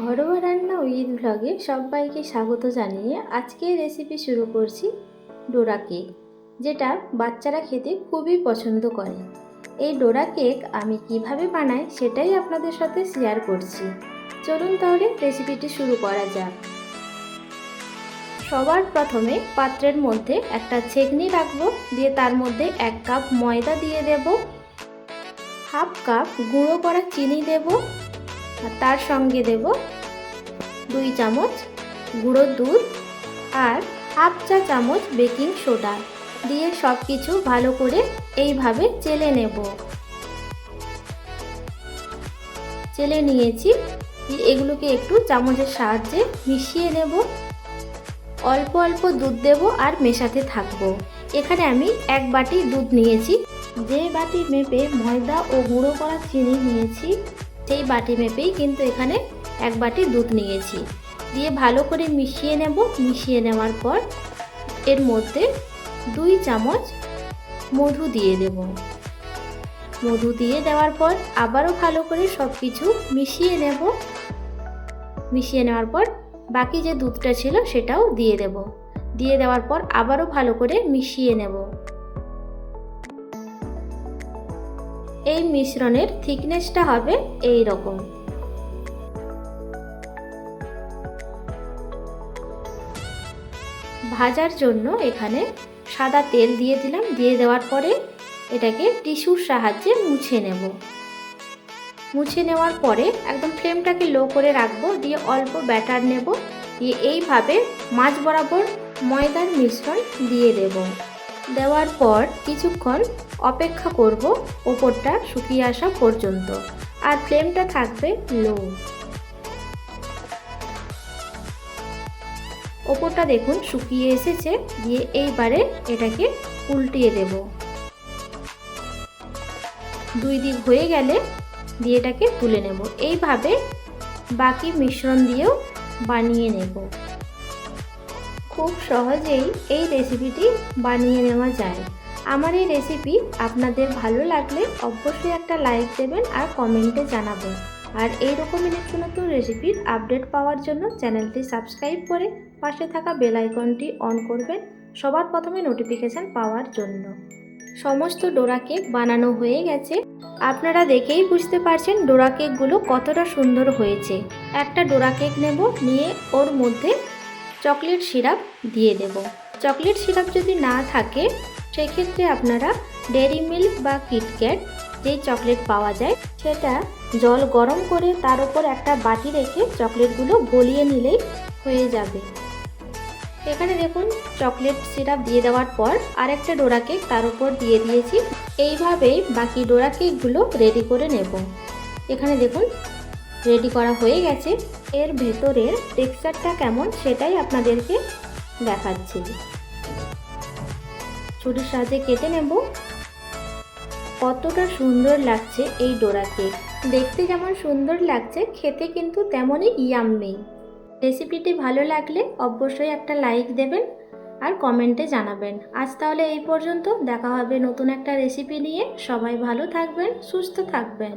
ঘরোয়া রান্না ঈদ ভ্লগে সবাইকে স্বাগত জানিয়ে আজকে রেসিপি শুরু করছি ডোরা কেক যেটা বাচ্চারা খেতে খুবই পছন্দ করে। এই ডোরা কেক আমি কীভাবে বানাই সেটাই আপনাদের সাথে শেয়ার করছি। চলুন তাহলে রেসিপিটি শুরু করা যাক। সবার প্রথমে পাত্রের মধ্যে একটা ছেকনি রাখব, দিয়ে তার মধ্যে এক কাপ ময়দা দিয়ে দেব, হাফ কাপ গুঁড়ো করা চিনি দেবো আর তার সঙ্গে দেব দুই চামচ গুঁড়ো দুধ আর হাফ চা চামচ বেকিং সোডা দিয়ে সব কিছু ভালো করে এইভাবে চেলে নেব। চেলে নিয়েছি। এগুলোকে একটু চামচের সাহায্যে মিশিয়ে নেব। অল্প অল্প দুধ দেব আর মেশাতে থাকব। এখানে আমি এক বাটি দুধ নিয়েছি। যে বাটি মেপে ময়দা ও গুঁড়ো করা চিনি নিয়েছি। সেই বাটি মেপেই কিন্তু এখানে এক বাটি দুধ নিয়েছি। দিয়ে ভালো করে মিশিয়ে নেব। মিশিয়ে নেওয়ার পর এর মধ্যে দুই চামচ মধু দিয়ে দেব। মধু দিয়ে দেওয়ার পর আবারও ভালো করে সব কিছু মিশিয়ে নেব। মিশিয়ে নেওয়ার পর বাকি যে দুধটা ছিল সেটাও দিয়ে দেব। দিয়ে দেওয়ার পর আবারও ভালো করে মিশিয়ে নেব। এই মিশ্রণের থিকনেসটা হবে এই রকম। ভাজার জন্য এখানে সাদা তেল দিয়ে দিলাম, দিয়ে দেওয়ার পরে এটাকে টিস্যুর সাহায্যে মুছে নেব। মুছে নেওয়ার পরে একদম ফ্লেমটাকে লো করে রাখব, দিয়ে অল্প ব্যাটার নেব, দিয়ে এইভাবে মাছ বরাবর ময়দার মিশ্রণ দিয়ে দেব। দেওয়ার পর কিছুক্ষণ অপেক্ষা করব ওপরটা শুকিয়ে আসা পর্যন্ত। আর ফ্লেমটা থাকবে লো। ওপরটা দেখুন শুকিয়ে এসেছে, দিয়ে এইবারে এটাকে উল্টিয়ে দেব। দুই দিক হয়ে গেলে দিয়ে এটাকে তুলে নেব। এইভাবে বাকি মিশ্রণ দিয়েও বানিয়ে নেব। খুব সহজেই এই রেসিপিটি বানিয়ে নেওয়া যায়। আমার এই রেসিপি আপনাদের ভালো লাগলে অবশ্যই একটা লাইক দেবেন আর কমেন্টে জানাবেন। আর এই রকমই নিত্য নতুন রেসিপির আপডেট পাওয়ার জন্য চ্যানেলটি সাবস্ক্রাইব করে পাশে থাকা বেল আইকনটি অন করবেন সবার প্রথমে নোটিফিকেশান পাওয়ার জন্য। সমস্ত ডোরা কেক বানানো হয়ে গেছে। আপনারা দেখেই বুঝতে পারছেন ডোরা কেকগুলো কতটা সুন্দর হয়েছে। একটা ডোরা কেক নেব, নিয়ে ওর মধ্যে চকলেট সিরাপ দিয়ে দেব। চকলেট সিরাপ যদি না থাকে, সেক্ষেত্রে আপনারা ডেরি মিল্ক বা কিটক্যাট যেই চকলেট পাওয়া যায়, সেটা জল গরম করে তার উপর একটা বাটি রেখে চকলেটগুলো গলিয়ে নিলেই হয়ে যাবে। এখানে দেখুন, চকলেট সিরাপ দিয়ে দেওয়ার পর আরেকটা ডোরা কেক তার উপর দিয়ে দিয়েছি। এইভাবেই বাকি ডোরা কেকগুলো রেডি করে নেব। এখানে দেখুন রেডি করা হয়ে গেছে। এর ভেতরের টেক্সচারটা কেমন সেটাই আপনাদেরকে দেখাচ্ছি। ছুরির সাহায্যে কেটে নেব। কতটা সুন্দর লাগছে এই ডোরা কেক দেখতে যেমন সুন্দর লাগছে, খেতে কিন্তু তেমনই ইয়াম্মি রেসিপিটি ভালো লাগলে অবশ্যই একটা লাইক দেবেন আর কমেন্টে জানাবেন। আজ তাহলে এই পর্যন্ত। দেখা হবে নতুন একটা রেসিপি নিয়ে। সবাই ভালো থাকবেন, সুস্থ থাকবেন।